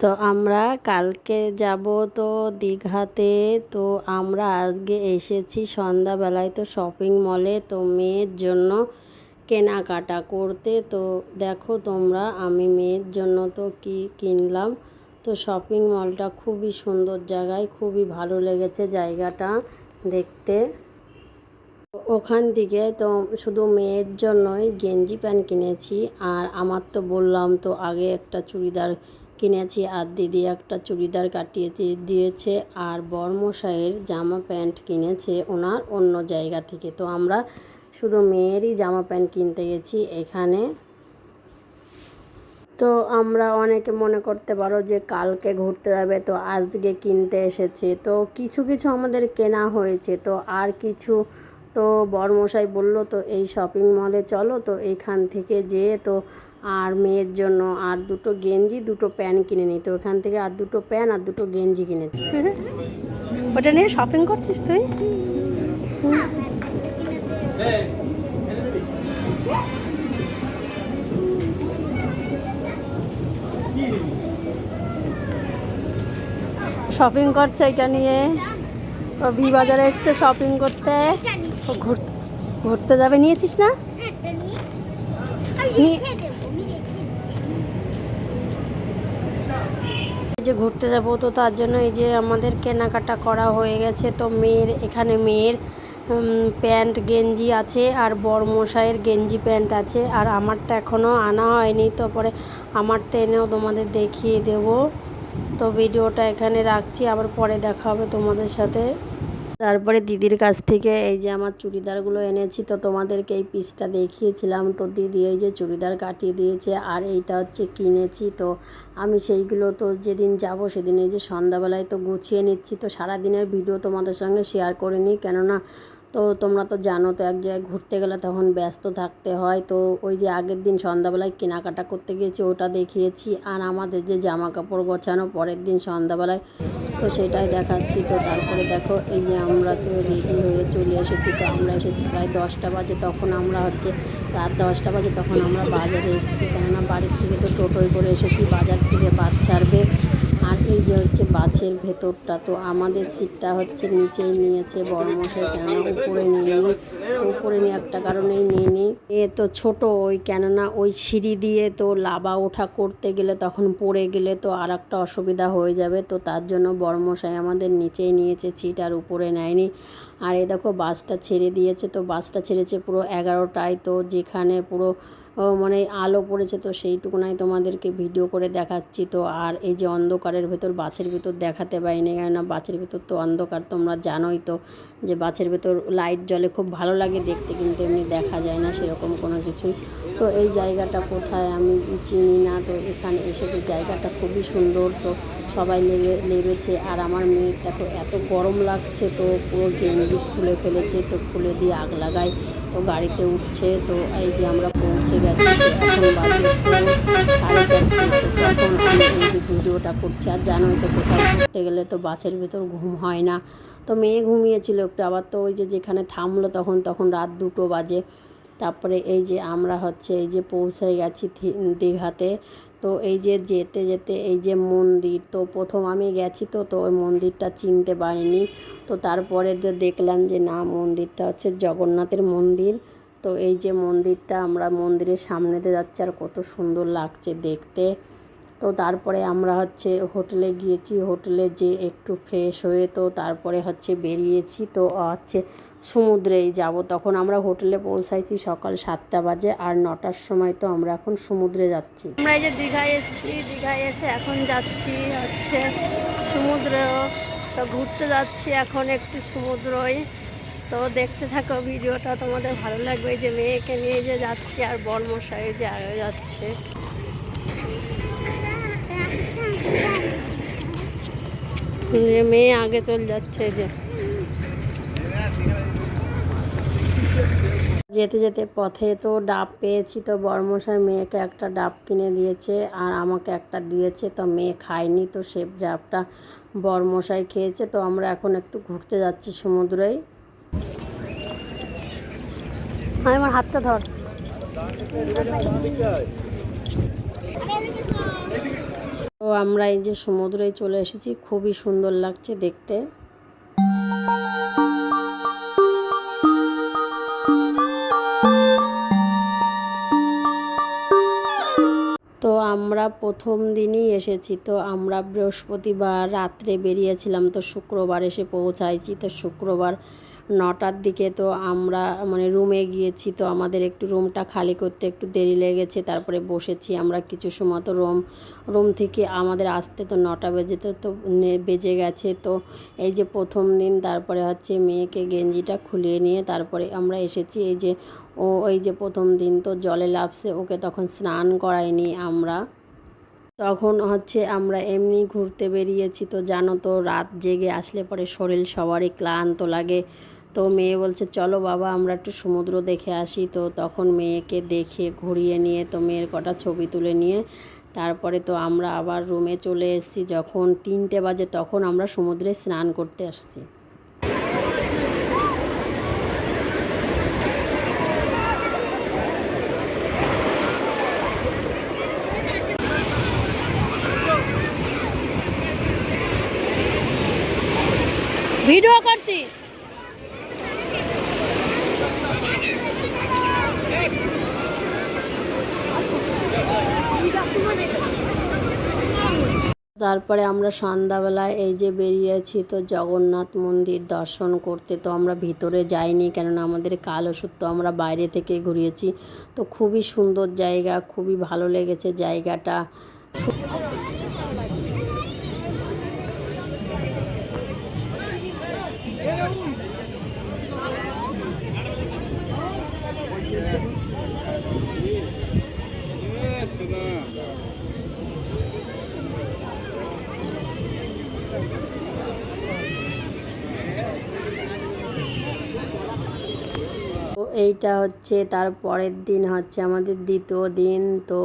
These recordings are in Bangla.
তো আমরা কালকে যাব তো দীঘাতে। তো আমরা আজকে এসেছি সন্ধ্যাবেলায় তো শপিং মলে তো মেয়ের জন্য কেনাকাটা করতে। তো দেখো তোমরা, আমি মেয়ের জন্য তো কি কিনলাম। তো শপিং মলটা খুবই সুন্দর জায়গায়, খুবই ভালো লেগেছে জায়গাটা দেখতে। ওখান থেকে তো শুধু মেয়ের জন্যই গেঞ্জি প্যান্ট কিনেছি। আর আমার তো বললাম তো আগে একটা চুড়িদার কিনেছি আর দিদি একটা চুড়িদার কাটিয়ে দিয়েছে আর বর্মশাইয়ের জামা প্যান্ট কিনেছে ওনার অন্য জায়গা থেকে। তো আমরা শুধু মেয়েরই জামা প্যান্ট কিনতে গেছি এখানে। তো আমরা অনেকে মনে করতে পারো যে কালকে ঘুরতে যাবে, তো আজকে কিনতে এসেছে। তো কিছু কিছু আমাদের কেনা হয়েছে, তো আর কিছু তো বড়মশাই বলল, তো এই শপিং মলে চলো, তো এইখান থেকে যেয়ে তো আর মেয়ের জন্য আর দুটো গেঞ্জি দুটো প্যান্ট কিনে নিই। তো ওখান থেকে আর দুটো প্যান্ট আর দুটো গেঞ্জি কিনেছি। ওটা নিয়ে শপিং করছিস তুই? শপিং করছে এটা নিয়ে। ও ভি বাজারে এসছে শপিং করতে। ও ঘুরতে ঘুরতে যাবে নিয়েছিস না? যে ঘুরতে যাব, তো তার জন্য এই যে আমাদের কেনাকাটা করা হয়ে গেছে, তো মেয়ের, এখানে মেয়ের প্যান্ট, গেঞ্জি আছে আর বড় মশাইয়ের গেঞ্জি প্যান্ট আছে আর আমারটা এখনও আনা হয়নি, তো পরে আমারটা এনেও তোমাদের দেখিয়ে দেব। তো ভিডিওটা এখানে রাখছি, আবার পরে দেখা হবে তোমাদের সাথে। তারপরে দিদির কাছ থেকে এই যে আমার চুড়িদারগুলো এনেছি, তো তোমাদেরকে এই পিসটা দেখিয়েছিলাম। তো দিদি এই যে চুড়িদার কাটিয়ে দিয়েছে, আর এইটা হচ্ছে কিনেছি। তো আমি সেইগুলো তো যেদিন যাব সেদিন এই যে সন্ধ্যাবেলায় তো গুছিয়ে নিচ্ছি। তো সারাদিনের ভিডিও তোমাদের সঙ্গে শেয়ার করে নিই। কেননা তো তোমরা তো জানো তো এক জায়গায় ঘুরতে গেলে তখন ব্যস্ত থাকতে হয়। তো ওই যে আগের দিন সন্ধ্যাবেলায় কেনাকাটা করতে গিয়েছি, ওটা দেখিয়েছি। আর আমাদের যে জামা কাপড় গোছানো পরের দিন সন্ধ্যাবেলায়, তো সেটাই দেখাচ্ছি। তো তারপরে দেখো, এই যে আমরা তো রেডি হয়ে চলে এসেছি। তো আমরা এসেছি প্রায় দশটা বাজে। তখন আমরা হচ্ছে রাত দশটা বাজে, তখন আমরা বাজারে এসেছি। কেননা বাড়ির থেকে তো টোটোয় করে এসেছি, বাজার থেকে বাস ছাড়বে। এই যে হচ্ছে বাসের ভেতরটা, তো আমাদের সিটটা হচ্ছে নিচেই নিয়েছে, বড় মশাই কেননা উপরে নিয়ে নিই তো উপরে নিয়ে একটা কারণেই নিয়ে নিই এ তো ছোট ওই, কেননা ওই সিঁড়ি দিয়ে তো লাবা ওঠা করতে গেলে তখন পড়ে গেলে তো আর একটা অসুবিধা হয়ে যাবে, তো তার জন্য বড় মশাই আমাদের নিচেই নিয়েছে সিট আর উপরে নেয়নি। আর এই দেখো বাসটা ছেড়ে দিয়েছে, তো বাসটা ছেড়েছে পুরো এগারোটায়, তো যেখানে পুরো মানে আলো পড়েছে তো সেইটুকুনাই তোমাদেরকে ভিডিও করে দেখাচ্ছি তো। আর এই যে অন্ধকারের ভেতর বাছের ভেতর দেখাতে পারিনি, কেননা বাছের ভেতর তো অন্ধকার, তোমরা জানোই তো যে বাছের ভেতর লাইট জ্বলে খুব ভালো লাগে দেখতে, কিন্তু এমনি দেখা যায় না সেরকম কোনো কিছুই। তো এই জায়গাটা কোথায় আমি চিনি না, তো এখানে এসেছে জায়গাটা খুবই সুন্দর তো সবাই লেগে লেবেছে আর আমার মেয়ের দেখো, এত গরম লাগছে তো, পুরো গেঞ্জি খুলে ফেলেছে তো, খুলে দিয়ে আগ লাগায় তো গাড়িতে উঠছে তো, এই যে আমরা পৌঁছে গেছি এই ভিডিওটা করছি, আর জানোই তো কোথাও ঘুরতে গেলে তো বাসের ভেতর ঘুম হয় না। তো মেয়ে ঘুমিয়েছিল একটু, আবার তো ওই যে যেখানে থামলো তখন তখন রাত দুটো বাজে। তারপরে এই যে আমরা হচ্ছে, এই যে পৌঁছে গেছি দীঘাতে তো এই যে যেতে যেতে এই যে মন্দির, তো প্রথম আমি গেছি তো তো ওই মন্দিরটা চিনতে পারিনি। তো তারপরে তো দেখলাম যে না, মন্দিরটা হচ্ছে জগন্নাথের মন্দির। তো এই যে মন্দিরটা আমরা মন্দিরের সামনেতে যাচ্ছি আর কত সুন্দর লাগছে দেখতে। তো তারপরে আমরা হচ্ছে হোটেলে গিয়েছি, হোটেলে যে একটু ফ্রেশ হয়ে তো তারপরে হচ্ছে বেরিয়েছি। তো হচ্ছে সমুদ্রেই যাব। তখন আমরা হোটেলে পৌঁছাইছি সকাল সাতটা বাজে আর নটার সময় তো আমরা এখন সমুদ্রে যাচ্ছি। আমরা এই যে দীঘায় এসেছি, দীঘায় এসে এখন যাচ্ছি হচ্ছে সমুদ্র। তো ঘুরতে যাচ্ছি এখন একটু সমুদ্রই। তো দেখতে থাকো ভিডিওটা, তোমাদের ভালো লাগবে যে মেয়েকে নিয়ে যে যাচ্ছি আর বর্মশাই যে আগে যাচ্ছে। মেয়ে আগে চলে যাচ্ছে যে। যেতে যেতে পথে তো ডাব পেয়েছি তো বর্মশাই মেয়েকে একটা ডাব কিনে দিয়েছে আর আমাকে একটা দিয়েছে তো মেয়ে খায়নি তো সে ডাবটা বর্মশাই খেয়েছে তো আমরা এখন একটু ঘুরতে যাচ্ছি সমুদ্রেই হ্যাঁ আমার হাতটা ধর। তো আমরা এই যে সমুদ্রে চলে এসেছি খুবই সুন্দর লাগছে দেখতে। প্রথম দিনই এসেছি, তো আমরা বৃহস্পতিবার রাত্রে বেরিয়েছিলাম, তো শুক্রবার এসে পৌঁছাইছি, তো শুক্রবার নটার দিকে তো আমরা মানে রুমে গিয়েছি, তো আমাদের একটু রুমটা খালি করতে একটু দেরি লেগেছে, তারপরে বসেছি আমরা কিছু সময়, তো রুম রুম থেকে আমাদের আসতে তো নটা বেজে তো তো বেজে গেছে, তো এই যে প্রথম দিন, তারপরে হচ্ছে মেয়েকে গেঞ্জিটা খুলিয়ে নিয়ে তারপরে আমরা এসেছি, এই যে ও, ওই যে প্রথম দিন তো জলে লাফছে, ওকে তখন স্নান করাইনি আমরা। তখন হচ্ছে আমরা এমনি ঘুরতে বেরিয়েছি। তো জানো তো, রাত জেগে আসলে পরে শরীর সবারই ক্লান্ত লাগে। তো মেয়ে বলছে, চলো বাবা, আমরা একটু সমুদ্র দেখে আসি। তো তখন মেয়েকে দেখে ঘুরিয়ে নিয়ে, তো মেয়ের কটা ছবি তুলে নিয়ে, তারপরে তো আমরা আবার রুমে চলে এসেছি। যখন তিনটে বাজে, তখন আমরা সমুদ্রে স্নান করতে আসছি। তারপরে আমরা সন্ধ্যাবেলায় এই যে বেরিয়েছি তো জগন্নাথ মন্দির দর্শন করতে, তো আমরা ভিতরে যাইনি কেননা আমাদের কাল ওষুধ তো আমরা বাইরে থেকে ঘুরিয়েছি। তো খুবই সুন্দর জায়গা, খুবই ভালো লেগেছে জায়গাটা তো এইটা হচ্ছে তার পরের দিন হচ্ছে আমাদের দ্বিতীয় দিন। তো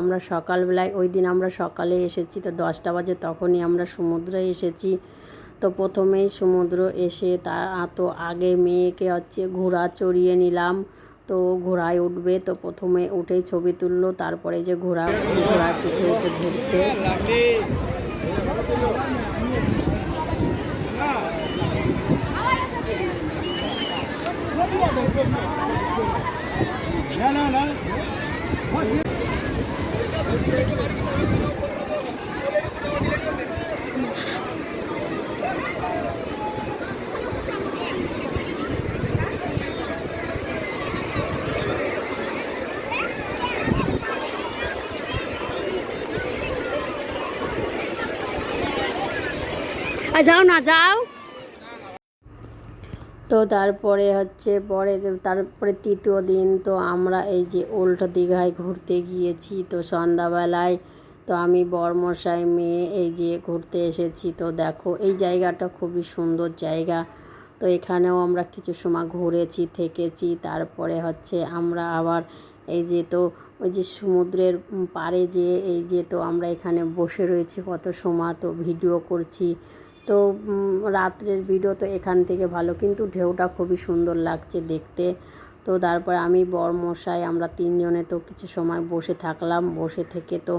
আমরা সকালবেলায়, ওই দিন আমরা সকালে এসেছি। তো দশটা বাজে তখনই আমরা সমুদ্রে এসেছি। তো প্রথমেই সমুদ্র এসে তা, তো আগে মেয়েকে হচ্ছে ঘোড়া চড়িয়ে নিলাম। তো ঘোড়ায় উঠবে। তো প্রথমে উঠেই ছবি তুললো। তারপরে যে ঘোড়া ঘোড়া পিঠে উঠে ঘুরছে যাও না যাও। তো তারপরে হচ্ছে পরে তারপরে তৃতীয় দিন তো আমরা এই যে উল্টো দীঘায় ঘুরতে গিয়েছি তো সন্ধ্যাবেলায় তো আমি বরমশাই মেয়ে এই যে ঘুরতে এসেছি তো দেখো এই জায়গাটা খুবই সুন্দর জায়গা। তো এখানেও আমরা কিছু সময় ঘুরেছি, থেকেছি, তারপরে হচ্ছে আমরা আবার এই যে তো ওই যে সমুদ্রের পাড়ে যে এই যে তো আমরা এখানে বসে রয়েছি কত সময় তো ভিডিও করছি। তো রাত্রের ভিডিও তো এখান থেকে ভালো, কিন্তু ঢেউটা খুবই সুন্দর লাগছে দেখতে। তো তারপরে আমি বরমশাই, আমরা তিনজনে তো কিছু সময় বসে থাকলাম, বসে থেকে তো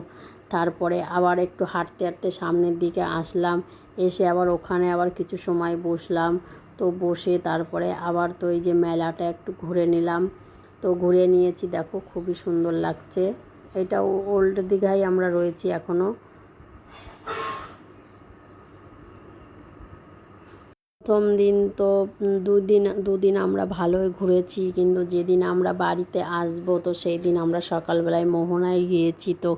তারপরে আবার একটু হাঁটতে হাঁটতে সামনের দিকে আসলাম, এসে আবার ওখানে আবার কিছু সময় বসলাম। তো বসে তারপরে আবার তো এই যে মেলাটা একটু ঘুরে নিলাম। তো ঘুরে নিয়েছি, দেখো খুবই সুন্দর লাগছে। এটা ওল্ড দীঘায় আমরা রয়েছি এখনও প্রথম দিন তো দুদিন দুদিন আমরা ভালোই ঘুরেছি, কিন্তু যেদিন আমরা বাড়িতে আসব, তো সেই দিন আমরা সকালবেলায় মোহনায় গিয়েছি, তো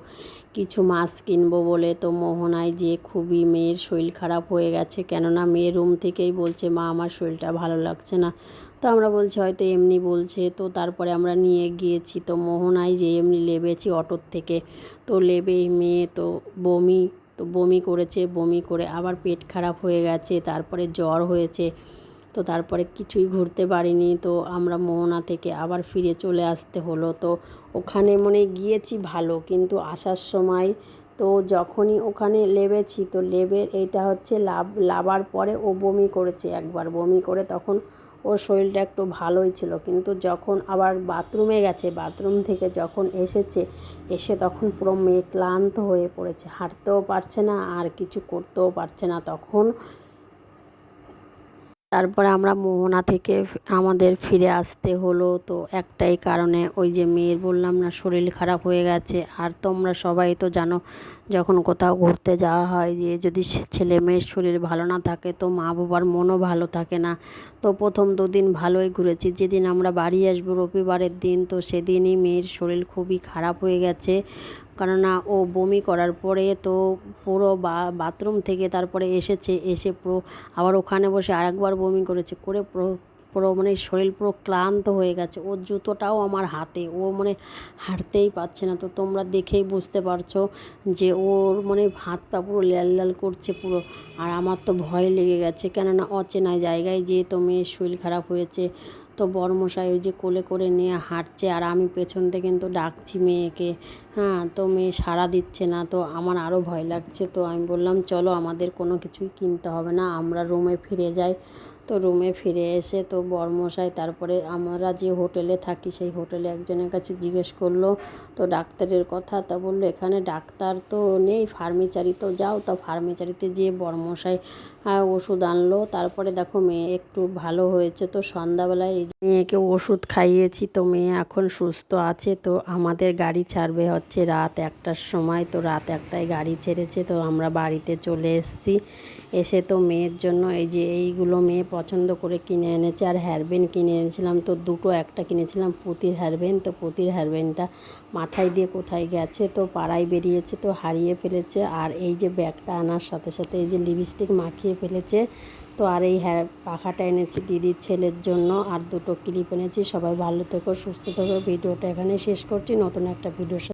কিছু মাছ কিনবো বলে, তো মোহনায় যেয়ে খুবই মেয়ের শরীর খারাপ হয়ে গেছে, কেননা মেয়ের রুম থেকেই বলছে, মা, আমার শরীরটা ভালো লাগছে না। তো আমরা বলছি, হয়তো এমনি বলছে। তো তারপরে আমরা নিয়ে গিয়েছি, তো মোহনায় যে এমনি লেবেছি অটোর থেকে। তো লেবে মেয়ে, তো বমি তো বমি করেছে, বমি করে আবার পেট খারাপ হয়ে গেছে, তারপরে জ্বর হয়েছে, তো তারপরে কিছুই ঘুরতে পারিনি, তো আমরা মোহনা থেকে আবার ফিরে চলে আসতে হলো, তো ওখানে মনে গিয়েছি ভালো, কিন্তু আসার সময় তো যখনই ওখানে লেবেছি, তো লেবের এইটা হচ্ছে লাভ লাভার পরে ও বমি করেছে একবার, বমি করে তখন ওর শরীরটা একটু ভালোই ছিল। কিন্তু যখন আবার বাথরুমে গেছে, বাথরুম থেকে যখন এসেছে, এসে তখন পুরো মেয়ে ক্লান্ত হয়ে পড়েছে। হাঁটতেও পারছে না, আর কিছু করতেও পারছে না। তখন তারপরে আমরা মোহনা থেকে আমাদের ফিরে আসতে হলো। তো একটাই কারণে ওই যে মেয়ের বললাম না, শরীর খারাপ হয়ে গেছে। আর তোমরা সবাই তো জানো, যখন কোথাও ঘুরতে যাওয়া হয় যে যদি ছেলে মেয়ের শরীর ভালো না থাকে, তো মা বাবার মনও ভালো থাকে না। তো প্রথম দুদিন ভালোই ঘুরেছি। যেদিন আমরা বাড়ি আসব রবিবারের দিন, তো সেদিনই মেয়ের শরীর খুবই খারাপ হয়ে গেছে। কেননা ও বমি করার পরে তো পুরো বাথরুম থেকে তারপরে এসেছে, এসে পুরো আবার ওখানে বসে আরেকবার বমি করেছে, করে পুরো মানে শরীর পুরো ক্লান্ত হয়ে গেছে। ওর জুতোটাও আমার হাতে, ও মানে হাঁটতেই পারছে না। তো তোমরা দেখেই বুঝতে পারছ যে ওর মানে হাত পা পুরো লাল লাল করছে পুরো। আর আমার তো ভয় লেগে গেছে, কেননা অচেনা জায়গায় যেয়ে তো মেয়ের শরীর খারাপ হয়েছে। তো বড়মশাই ওই যে কোলে করে নিয়ে হাঁটছে আর আমি পেছন থেকে কিন্তু ডাকছি মেয়েকে। হ্যাঁ তো মেয়ে সাড়া দিচ্ছে না, তো আমার আরও ভয় লাগছে। তো আমি বললাম, চলো আমাদের কোনো কিছুই কিনতে হবে না, আমরা রুমে ফিরে যাই। তো রুমে ফিরে এসে তো বরমশাই তারপরে আমরা যে হোটেলে থাকি, সেই হোটেলে একজনের কাছে জিজ্ঞেস করল, তো ডাক্তারের কথা, তা বলল, এখানে ডাক্তার তো নেই, ফার্মেচারি তো যাও। তা ফার্মেচারিতে যেয়ে বরমশাই ওষুধ আনলো। তারপরে দেখো মেয়ে একটু ভালো হয়েছে তো সন্ধ্যাবেলায় মেয়েকে ওষুধ খাইয়েছি তো মেয়ে এখন সুস্থ আছে তো আমাদের গাড়ি ছাড়বে হচ্ছে রাত একটার সময়। তো রাত একটায় গাড়ি ছেড়েছে তো আমরা বাড়িতে চলে এসেছি। এসে তো মেয়ের জন্য এই যে এইগুলো মেয়ে পছন্দ করে কিনে এনেছে আর হেয়ারব্যান্ড কিনে এনেছিলাম তো দুটো একটা কিনেছিলাম পুঁতির হেয়ারব্যান্ড। তো পুঁতির হেয়ারব্যান্ডটা মাথায় দিয়ে কোথায় গেছে তো পাড়ায় বেরিয়েছে তো হারিয়ে ফেলেছে। আর এই যে ব্যাগটা আনার সাথে সাথে এই যে লিপস্টিক মাখিয়ে ফেলেছে। তো আর এই হ্যাঁ পাখাটা এনেছি দিদির ছেলের জন্য। আর দুটো ক্লিপ এনেছি। সবাই ভালো থেকো, সুস্থ থেকো। ভিডিওটা এখানে শেষ করছি। নতুন একটা ভিডিও